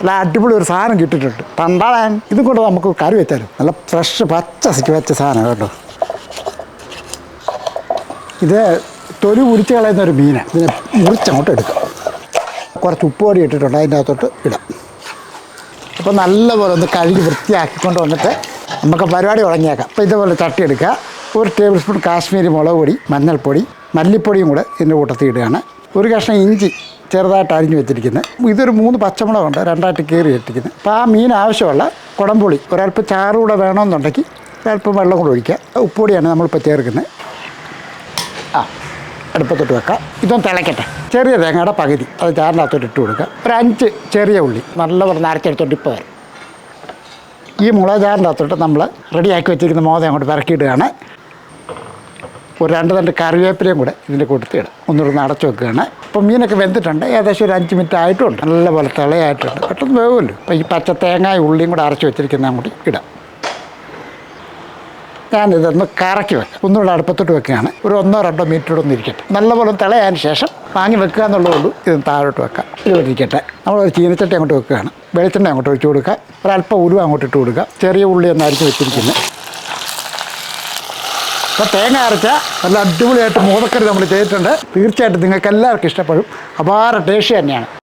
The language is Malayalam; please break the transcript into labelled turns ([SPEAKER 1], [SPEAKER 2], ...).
[SPEAKER 1] നല്ല അടിപൊളി ഒരു സാധനം കിട്ടിയിട്ടുണ്ട്. തണ്ടാളാൻ ഇതും കൊണ്ട് നമുക്ക് കറി വെച്ചാലും. നല്ല ഫ്രഷ് പച്ച സിക്ക് വെച്ച സാധനം കേട്ടോ. ഇത് തൊലി ഉരിച്ച് കളയുന്ന ഒരു മീനാണ് ഇതിനെ മുറിച്ചങ്ങോട്ട് എടുക്കാം. കുറച്ച് ഉപ്പ് പൊടി ഇട്ടിട്ടുണ്ട്. അതിന്റെ അകത്തോട്ട് ഇടാം. അപ്പോൾ നല്ലപോലെ ഒന്ന് കഴുകി വൃത്തിയാക്കിക്കൊണ്ട് വന്നിട്ട് നമുക്ക് പരിപാടി തുടങ്ങിയേക്കാം. അപ്പോൾ ഇതേപോലെ എടുക്കുക. ഒരു ടേബിൾ സ്പൂൺ കാശ്മീരി മുളക് പൊടി മഞ്ഞൾപ്പൊടി മല്ലിപ്പൊടിയും കൂടെ ഇതിന്റെ കൂട്ടത്തിൽ ഇടുകയാണ്. ഒരു കഷ്ണം ഇഞ്ചി ചെറുതായിട്ട് അരിഞ്ഞ് വെച്ചിരിക്കുന്നത്. ഇതൊരു മൂന്ന് പച്ചമുളകുണ്ട് രണ്ടായിട്ട് കീറി ഇട്ടിരിക്കുന്നത് അപ്പോൾ ആ മീൻ ആവശ്യമുള്ള കുടംപുളി ഒരല്പം ചാറ് കൂടെ വേണമെന്നുണ്ടെങ്കിൽ ഒരല്പം വെള്ളം കൂടെ ഒഴിക്കുക. ഉപ്പുപൊടിയാണ് നമ്മളിപ്പോൾ ചേർക്കുന്നത്. ആ അടുപ്പത്തോട്ട് വെക്കാം. ഇതൊന്ന് തിളയ്ക്കട്ടെ ചെറിയ തേങ്ങയുടെ പകുതി അത് ചാറിനകത്തോട്ട് ഇട്ട് കൊടുക്കുക. ഒരു അഞ്ച് ചെറിയ ഉള്ളി നല്ലപോലെ നരച്ചെടുത്തോട്ട് ഇപ്പോൾ വരും. ഈ മുളക് ചാറിന്റെ അകത്തോട്ട് നമ്മൾ റെഡിയാക്കി വെച്ചിരിക്കുന്ന മോദം അങ്ങോട്ട് പിറക്കിയിടുകയാണ്. ഒരു രണ്ട് രണ്ട് കറിവേപ്പിലയും കൂടെ ഇതിന്റെ കൂട്ടത്തിൽ ഇടാം. ഒന്നുകൂടെ ഒന്ന് അടച്ചു വെക്കുകയാണ്. ഇപ്പം മീനൊക്കെ വെന്തിട്ടുണ്ട്. ഏകദേശം ഒരു അഞ്ച് മിനിറ്റ് ആയിട്ടുണ്ട്. നല്ലപോലെ തിളയായിട്ടുണ്ട്. പെട്ടെന്ന് വേവുമല്ലോ. അപ്പോൾ ഈ പച്ച തേങ്ങായ ഉള്ളിയും കൂടെ അരച്ച് വെച്ചിരിക്കുന്ന കൂടി ഇടാം. ഞാനിതൊന്ന് കറക്കി വെക്കാം. ഒന്നുകൂടെ അടുപ്പത്തോട്ട് വെക്കുകയാണ്. ഒരു ഒന്നോ രണ്ടോ മിനിറ്റോടെ ഒന്ന് ഇരിക്കട്ടെ. നല്ലപോലെ തിളയതിന് ശേഷം വാങ്ങി വെക്കുക എന്നുള്ളതുകൊണ്ട് ഇത് താഴോട്ട് വെക്കാം. ഇത് ഇരിക്കട്ടെ. നമ്മളൊരു ചീനച്ചട്ടി അങ്ങോട്ട് വെക്കുകയാണ്. വെളിച്ചെണ്ണ അങ്ങോട്ട് ഒഴിച്ചു കൊടുക്കുക. ഒരല്പം ഉരുവ അങ്ങോട്ട് ഇട്ട് കൊടുക്കുക. ചെറിയ ഉള്ളി ഒന്ന് അരിച്ച് വെച്ചിരിക്കുന്നത്. അപ്പോൾ തേങ്ങ അരച്ച നല്ല അടിപൊളിയായിട്ട് മോദക്കറി നമ്മൾ ചെയ്തിട്ടുണ്ട്. തീർച്ചയായിട്ടും നിങ്ങൾക്ക് എല്ലാവർക്കും ഇഷ്ടപ്പെടും. അപാര ടേസ്റ്റ് തന്നെയാണ്.